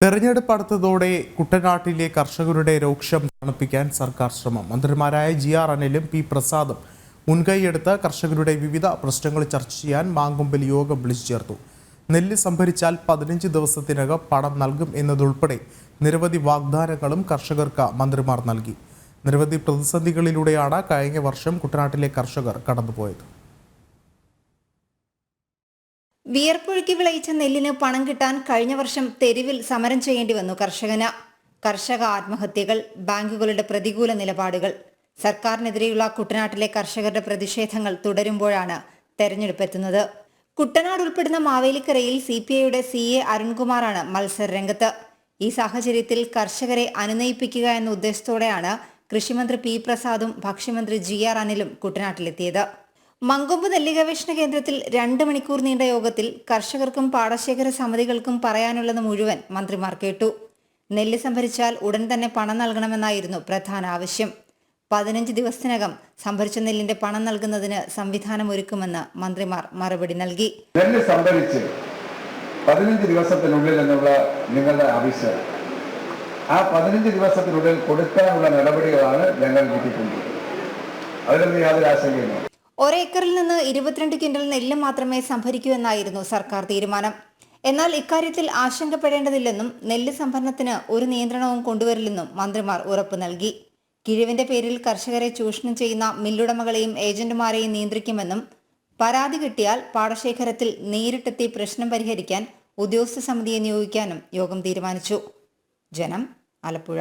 തെരഞ്ഞെടുപ്പ് അടുത്തതോടെ കുട്ടനാട്ടിലെ കർഷകരുടെ രോക്ഷം തണുപ്പിക്കാൻ സർക്കാർ ശ്രമം. മന്ത്രിമാരായ ജി ആർ അനിലും പി പ്രസാദും മുൻകൈയെടുത്ത് കർഷകരുടെ വിവിധ പ്രശ്നങ്ങൾ ചർച്ച ചെയ്യാൻ മാങ്കൊമ്പിൽ യോഗം വിളിച്ചു ചേർത്തു. നെല്ല് സംഭരിച്ചാൽ പതിനഞ്ച് ദിവസത്തിനകം പണം നൽകും എന്നതുൾപ്പെടെ നിരവധി വാഗ്ദാനങ്ങളും കർഷകർക്ക് മന്ത്രിമാർ നൽകി. നിരവധി പ്രതിസന്ധികളിലൂടെയാണ് കഴിഞ്ഞ വർഷം കുട്ടനാട്ടിലെ കർഷകർ കടന്നുപോയത്. വിയർപ്പൊഴുക്കി വിളയിച്ച നെല്ലിന് പണം കിട്ടാൻ കഴിഞ്ഞ വർഷം തെരുവിൽ സമരം ചെയ്യേണ്ടി വന്നു കർഷകന്. കർഷക ആത്മഹത്യകൾ ബാങ്കുകളുടെ പ്രതികൂല നിലപാടുകൾ. സർക്കാരിനെതിരെയുള്ള കുട്ടനാട്ടിലെ കർഷകരുടെ പ്രതിഷേധങ്ങൾ തുടരുമ്പോഴാണ് തെരഞ്ഞെടുപ്പ് എത്തുന്നത് കുട്ടനാട് ഉൾപ്പെടുന്ന മാവേലിക്കരയിൽ സി പി ഐയുടെ സി എ അരുൺകുമാറാണ് മത്സരരംഗത്ത്. ഈ സാഹചര്യത്തിൽ കർഷകരെ അനുനയിപ്പിക്കുക എന്ന ഉദ്ദേശത്തോടെയാണ് കൃഷിമന്ത്രി പി പ്രസാദും ഭക്ഷ്യമന്ത്രി ജി ആർ അനിലും കുട്ടനാട്ടിലെത്തിയത്. മങ്കൊമ്പ് നെല്ല് ഗവേഷണ കേന്ദ്രത്തിൽ രണ്ട് മണിക്കൂർ നീണ്ട യോഗത്തിൽ കർഷകർക്കും പാടശേഖര സമിതികൾക്കും പറയാനുള്ളത് മുഴുവൻ മന്ത്രിമാർ കേട്ടു. നെല്ല് സംഭരിച്ചാൽ ഉടൻ തന്നെ പണം നൽകണമെന്നായിരുന്നു പ്രധാന ആവശ്യം. പതിനഞ്ച് ദിവസത്തിനകം സംഭരിച്ച നെല്ലിന്റെ പണം നൽകുന്നതിന് സംവിധാനം ഒരുക്കുമെന്ന് മന്ത്രിമാർ മറുപടി നൽകി. നെല്ല് സംഭരിച്ച് പതിനഞ്ച് ദിവസത്തിനുള്ളിൽ എന്നുള്ള നിങ്ങളുടെ ആവശ്യം. ആ പതിനഞ്ച് ദിവസത്തിനുള്ളിൽ കൊടുക്കാനുള്ള നടപടികളാണ് ഞങ്ങൾ കിട്ടിയിട്ടുണ്ട് അതിലൊന്നും യാതൊരു ആശങ്കയുമില്ല. ഒരേക്കറിൽ നിന്ന് ഇരുപത്തിരണ്ട് ക്വിന്റൽ നെല്ല് മാത്രമേ സംഭരിക്കൂ എന്നായിരുന്നു സർക്കാർ തീരുമാനം. എന്നാൽ ഇക്കാര്യത്തിൽ ആശങ്കപ്പെടേണ്ടതില്ലെന്നും നെല്ല് സംഭരണത്തിന് ഒരു നിയന്ത്രണവും കൊണ്ടുവരില്ലെന്നും മന്ത്രിമാർ ഉറപ്പു നൽകി. കിഴിവിന്റെ പേരിൽ കർഷകരെ ചൂഷണം ചെയ്യുന്ന മില്ലുടമകളെയും ഏജന്റുമാരെയും നിയന്ത്രിക്കുമെന്നും പരാതി കിട്ടിയാൽ പാടശേഖരത്തിൽ നേരിട്ടെത്തി പ്രശ്നം പരിഹരിക്കാൻ ഉദ്യോഗസ്ഥ സമിതിയെ നിയോഗിക്കാനും യോഗം തീരുമാനിച്ചു. ജനം ആലപ്പുഴ.